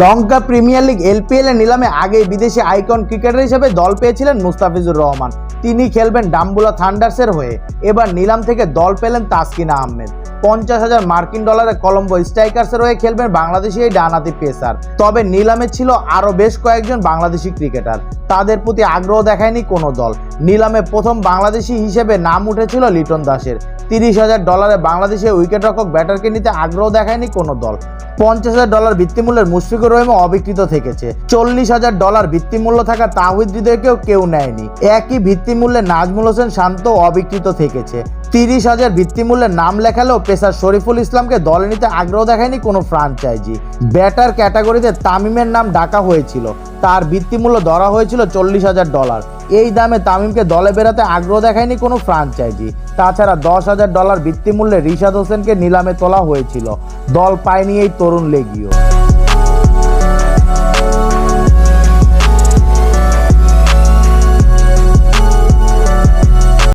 লঙ্কা premier league LPL এর নিলামে আগে বিদেশি আইকন ক্রিকেটার হিসেবে দল পেয়েছিলেন মুস্তাফিজুর রহমান। তিনি খেলবেন ডাম্বুলা থান্ডার্সের হয়ে। এবার নিলাম থেকে দল পেলেন তাসকিন আহমেদ। পঞ্চাশ হাজার মার্কিন ডলারে কলম্বো স্ট্রাইকার্সের হয়ে খেলবেন বাংলাদেশি এই ডানাতি পেসার। তবে নিলামে ছিল আরও বেশ কয়েকজন বাংলাদেশি ক্রিকেটার। তাদের প্রতি আগ্রহ দেখায়নি কোনো দল। নিলামে প্রথম বাংলাদেশি হিসেবে নাম উঠেছিল লিটন দাসের। তিরিশ হাজার ডলারে বাংলাদেশে উইকেটরক্ষক ব্যাটারকে নিতে আগ্রহ দেখায়নি কোনো দল। পঞ্চাশ হাজার ডলার ভিত্তিমূল্যের মুশফিকুর অবিকৃত থেকেছে। চল্লিশ হাজার ডলার ভিত্তিমূল্য থাকা কেউ নেয়নি। একই ভিত্তিমূল্যে নাজমুল হোসেন শান্ত অবিকৃত থেকেছে। তিরিশ হাজার ভিত্তিমূল্যের নাম লেখালেও শরীফুল ইসলামকে দলে নিতে আগ্রহ দেখায়নি কোনো ফ্রাঞ্চাইজি। ব্যাটার ক্যাটাগরিতে তামিমের নাম ডাকা হয়েছিল। তার ভিত্তিমূল্য ধরা হয়েছিল চল্লিশ হাজার ডলার। এই দামে তামিমকে দলে বেরাতে আগ্রহ দেখায়নি কোনো ফ্রাঞ্চাইজি। তাছাড়া দশ হাজার ডলার ভিত্তিমূল্যে রিশাদ হোসেনকে নিলামে তোলা হয়েছিল। দল পায়নি এই তরুণ লেগিও